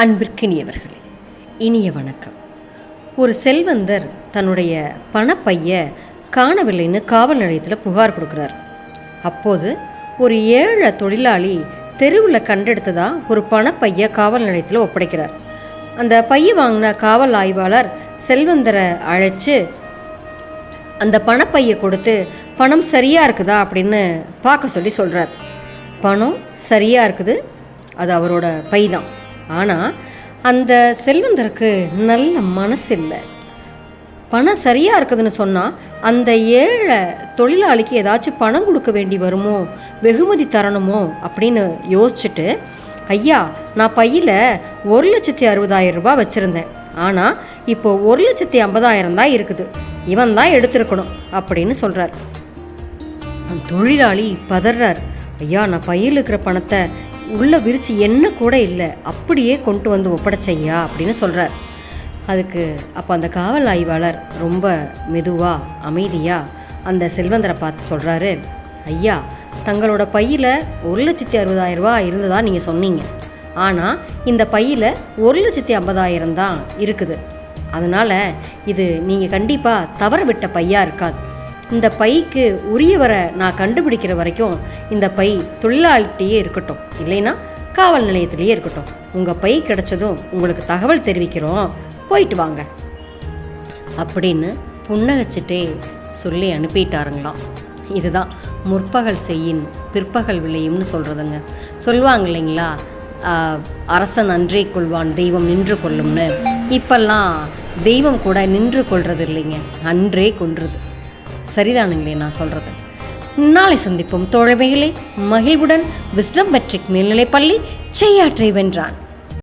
அன்பிற்கினியவர்களே இனிய வணக்கம். ஒரு செல்வந்தர் தன்னுடைய பணப்பைய காணவில்லைன்னு காவல் நிலையத்தில் புகார் கொடுக்குறார். அப்போது ஒரு ஏழை தொழிலாளி தெருவில் கண்டெடுத்ததா ஒரு பணப்பைய காவல் நிலையத்தில் ஒப்படைக்கிறார். அந்த பைய வாங்கின காவல் ஆய்வாளர் செல்வந்தரை அழைச்சு அந்த பணப்பையை கொடுத்து பணம் சரியாக இருக்குதா? அப்படின்னு பார்க்க சொல்லி சொல்கிறார் பணம் சரியாக இருக்குது. அது அவரோட பை தான். ஆனால் அந்த செல்வந்தருக்கு நல்ல மனசு இல்லை பணம் சரியாக இருக்குதுன்னு சொன்னால் அந்த ஏழை தொழிலாளிக்கு ஏதாச்சும் பணம் கொடுக்க வேண்டி வருமோ வெகுமதி தரணுமோ அப்படின்னு யோசிச்சுட்டு ஐயா நான் பையில் ஒரு லட்சத்தி அறுபதாயிரம் ரூபாய் வச்சுருந்தேன். ஆனால் இப்போ ஒரு லட்சத்தி ஐம்பதாயிரம் தான் இருக்குது. இவன் தான் எடுத்திருக்கணும் அப்படின்னு சொல்கிறார் தொழிலாளி பதறார் ஐயா நான் பையில் இருக்கிற பணத்தை உள்ளே விரித்து என்ன கூட இல்லை. அப்படியே கொண்டு வந்து ஒப்படைச்சையா அப்படின்னு சொல்கிறார் அதுக்கு அப்போ அந்த காவல் ஆய்வாளர் ரொம்ப மெதுவாக அமைதியாக அந்த செல்வந்தரை பார்த்து சொல்கிறாரு ஐயா தங்களோட பையில் ஒரு லட்சத்தி அறுபதாயிரம் ரூபாய் இருந்ததா நீங்கள் சொன்னீங்க. ஆனால் இந்த பையில் ஒரு லட்சத்தி ஐம்பதாயிரம் தான் இருக்குது. அதனால் இது நீங்கள் கண்டிப்பாக தவற விட்ட பையாக இருக்காது. இந்த பைக்கு உரியவரை நான் கண்டுபிடிக்கிற வரைக்கும் இந்த பை தொழிலாளிகிட்டேயே இருக்கட்டும். இல்லைன்னா காவல் நிலையத்திலேயே இருக்கட்டும். உங்கள் பை கிடைச்சதும் உங்களுக்கு தகவல் தெரிவிக்கிறோம். போயிட்டு வாங்க. அப்படின்னு புன்னகைச்சிட்டே சொல்லி அனுப்பிட்டாருங்களாம். இதுதான் முற்பகல் செய்யின் பிற்பகல் விளையும்னு சொல்கிறதுங்க சொல்லுவாங்க இல்லைங்களா? அரசன் அன்றே கொள்வான் தெய்வம் நின்று கொள்ளும்னு. இப்பெல்லாம் தெய்வம் கூட நின்று கொள்வது இல்லைங்க அன்றே கொன்றது. சரிதானுங்களே நான் சொல்கிறது நாளை சந்திப்போம். தோழமைகளே மகிழ்வுடன் விஸ்டம் மெட்ரிக் மேல்நிலைப்பள்ளி செய்யாற்றை வென்றான்.